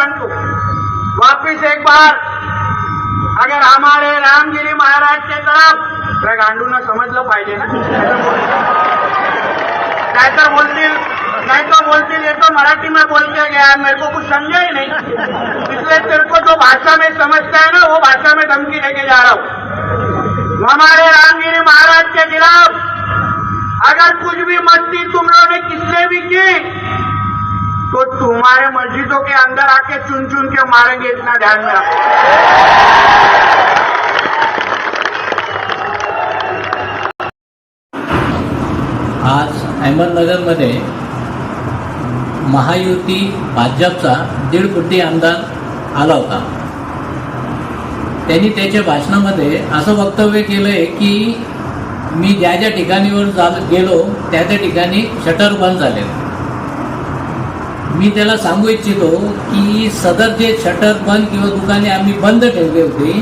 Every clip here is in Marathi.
नोटिस एक बार अगर हमारे रामगिरी महाराज के तरफ़ त्या गांडून समजलं पाहिजे ना। काय तर बोलतील नहीं तो बोलतील, ये तो मराठी में बोल के गया, मेरे को कुछ समझा ही नहीं। इसलिए तेरे को जो भाषा में समझता है ना, वो भाषा में धमकी लेके जा रहा हूँ। हमारे रामगिरी महाराज के खिलाफ अगर कुछ भी मस्ती तुम लोगों ने किसने भी की के अंदर आके चुन चुन के मारेंगे इतना ध्यान में रखो आज अहमदनगरमध्ये महायुती भाजपचा दीड कोटी आमदार आला होता. त्यांनी त्याच्या भाषणामध्ये असं वक्तव्य केलंय की मी ज्या ज्या ठिकाणीवर जा गेलो त्या त्या ठिकाणी शटर बंद झाले मी त्याला सांगू इच्छितो की सदर जे शटर बंद किंवा दुकाने आम्ही बंद ठेवली होती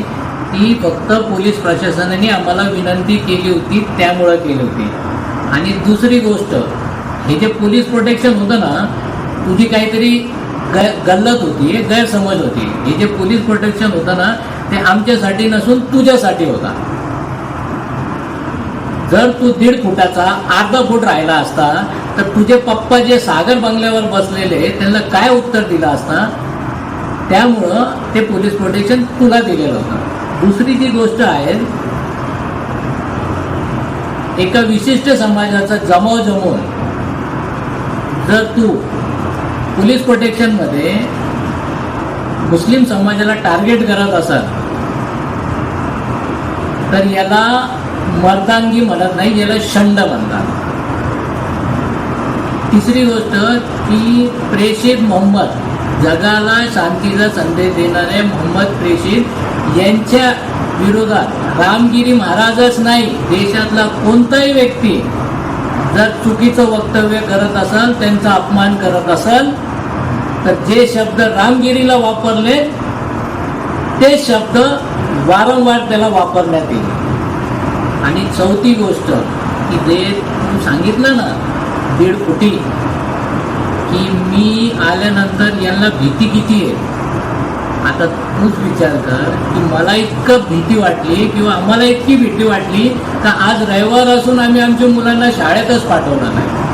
ती फक्त पोलीस प्रशासनाने आम्हाला विनंती केली होती त्यामुळं केली होती. आणि दुसरी गोष्ट हे जे पोलीस प्रोटेक्शन होतं ना तुझी काहीतरी ग गल्लत होती गैरसमज होती. हे जे पोलीस प्रोटेक्शन होतं ना ते आमच्यासाठी नसून तुझ्यासाठी होता. जर तू दीड फुटाचा अर्धा फूट राहिला असता तर तुझे पप्पा जे सागर बंगल्यावर बसलेले त्यांना काय उत्तर दिलं असता? त्यामुळं ते पोलीस प्रोटेक्शन तुला दिलेलं होतं. दुसरी जी गोष्ट आहे एका विशिष्ट समाजाचा जमाव जमवून जर तू पोलीस प्रोटेक्शनमध्ये मुस्लिम समाजाला टार्गेट करत असाल तर याला मर्दांगी म्हणत नाही याला शंड म्हणतात. तिसरी गोष्ट की प्रेषित मोहम्मद. जगाला शांतीचा संदेश देणारे मोहम्मद प्रेषित यांच्या विरोधात रामगिरी महाराजच नाही देशातला कोणताही व्यक्ती जर चुकीचं वक्तव्य करत असाल त्यांचा अपमान करत असाल तर जे शब्द रामगिरीला वापरले ते शब्द वारंवार त्याला वापरण्यात येईल. आणि चौथी गोष्ट की जे तू सांगितलं ना दीड कोटी की मी आल्यानंतर यांना भीती किती आहे? आता तूच विचार कर की मला इतकं भीती वाटली किंवा आम्हाला इतकी भीती वाटली का आज रविवार असून आम्ही आमच्या मुलांना शाळेतच पाठवणार नाही.